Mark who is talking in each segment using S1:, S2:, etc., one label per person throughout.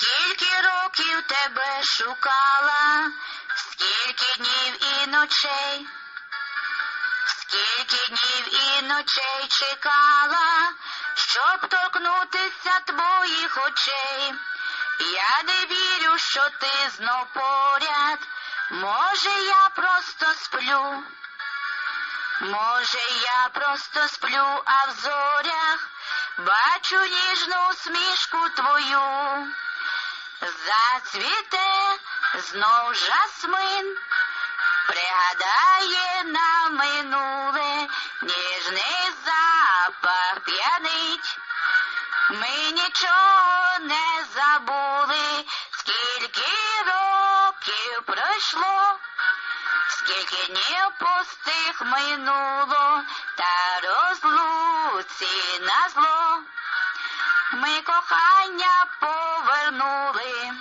S1: Скільки років тебе шукала, скільки днів і ночей, скільки днів і ночей чекала, щоб торкнутися твоїх очей. Я не вірю, що ти знов поряд. Може, я просто сплю. Може, я просто сплю, а в зорях бачу ніжну усмішку твою. Зацвіте знов жасмин, пригадає на минуле ніжний запах п'янить. Ми нічого не забули, скільки років пройшло, скільки днів пустих минуло, та розлуці на зло. Ми кохання повернули.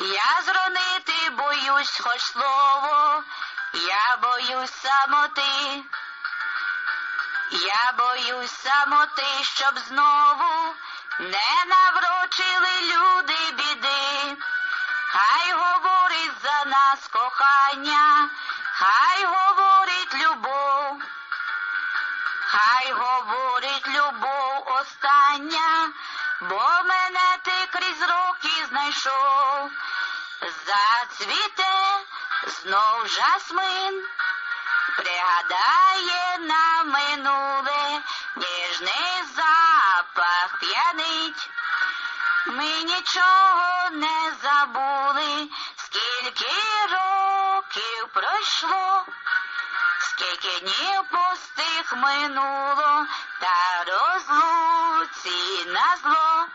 S1: Я зронити боюсь хоч слово, я боюсь самоти. Я боюсь самоти, щоб знову не наврочили люди біди. Хай говорить за нас кохання, хай говорить остання, бо мене ти крізь роки знайшов. Зацвіте знов жасмин пригадає на минуле ніжний запах п'янить. Ми нічого не забули, скільки років пройшло, скільки днів пустих минуло, та розлуці на зло.